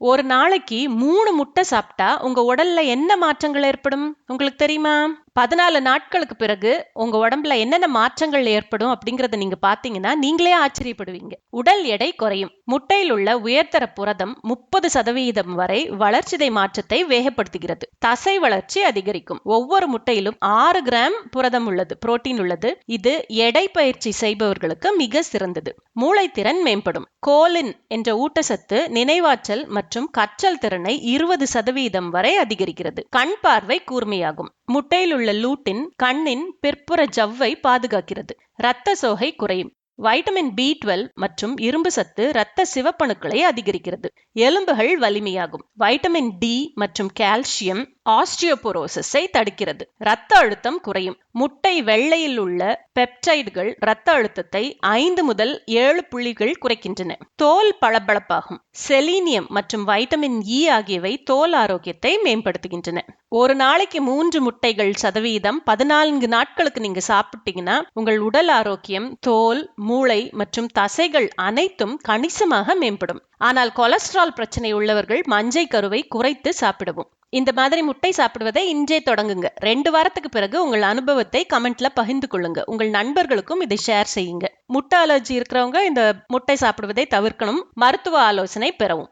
ஒரு நாளைக்கு மூணு முட்டை சாப்பிட்டா உங்க உடல்ல என்ன மாற்றங்கள் ஏற்படும்? உங்களுக்கு தெரியுமா? பதினாலு நாட்களுக்கு பிறகு உங்க உடம்புல என்னென்ன மாற்றங்கள் ஏற்படும் அப்படிங்கறத நீங்க பாத்தீங்கன்னா நீங்களே ஆச்சரியப்படுவீங்க. உடல் எடை குறையும். முட்டையில் உள்ள உயர்தர புரதம் முப்பது சதவீதம் வரை வளர்ச்சிதை மாற்றத்தை வேகப்படுத்துகிறது. தசை வளர்ச்சி அதிகரிக்கும். ஒவ்வொரு முட்டையிலும் ஆறு கிராம் புரதம் உள்ளது புரோட்டீன் உள்ளது. இது எடை பயிற்சி செய்பவர்களுக்கு மிக சிறந்தது. மூளைத்திறன் மேம்படும். கோலின் என்ற ஊட்டச்சத்து நினைவாற்றல் மற்றும் கற்றல் திறனை இருபது சதவீதம் வரை அதிகரிக்கிறது. கண் பார்வை கூர்மையாகும். முட்டையில் உள்ள லூட்டின் கண்ணின் பிற்புற ஜவ்வை பாதுகாக்கிறது. இரத்த சோகை குறையும். வைட்டமின் பி டுவெல் மற்றும் இரும்பு சத்து இரத்த சிவப்பணுக்களை அதிகரிக்கிறது. எலும்புகள் வலிமையாகும். வைட்டமின் டி மற்றும் கால்சியம் ஆஸ்டியோபோரோசிஸை தடுக்கிறது. இரத்த அழுத்தம் குறையும். முட்டை வெள்ளையில் உள்ள பெப்டைடுகள் இரத்த அழுத்தத்தை ஐந்து முதல் ஏழு புள்ளிகள் குறைக்கின்றன. தோல் பளபளப்பாகும். செலீனியம் மற்றும் வைட்டமின் இ ஆகியவை தோல் ஆரோக்கியத்தை மேம்படுத்துகின்றன. ஒரு நாளைக்கு மூன்று முட்டைகள் சதவீதம் பதினான்கு நாட்களுக்கு நீங்க சாப்பிட்டீங்கன்னா உங்கள் உடல் ஆரோக்கியம் தோல் மூளை மற்றும் தசைகள் அனைத்தும் கணிசமாக மேம்படும். ஆனால் கொலஸ்ட்ரால் பிரச்சனை உள்ளவர்கள் மஞ்சை கருவை குறைத்து சாப்பிடுவோம். இந்த மாதிரி முட்டை சாப்பிடுவதை இன்றே தொடங்குங்க. ரெண்டு வாரத்துக்கு பிறகு உங்கள் அனுபவத்தை கமெண்ட்ல பகிர்ந்து கொள்ளுங்க. உங்கள் நண்பர்களுக்கும் இதை ஷேர் செய்யுங்க. முட்டை அலர்ஜி இருக்கிறவங்க இந்த முட்டை சாப்பிடுவதை தவிர்க்கணும். மருத்துவ ஆலோசனை பெறவும்.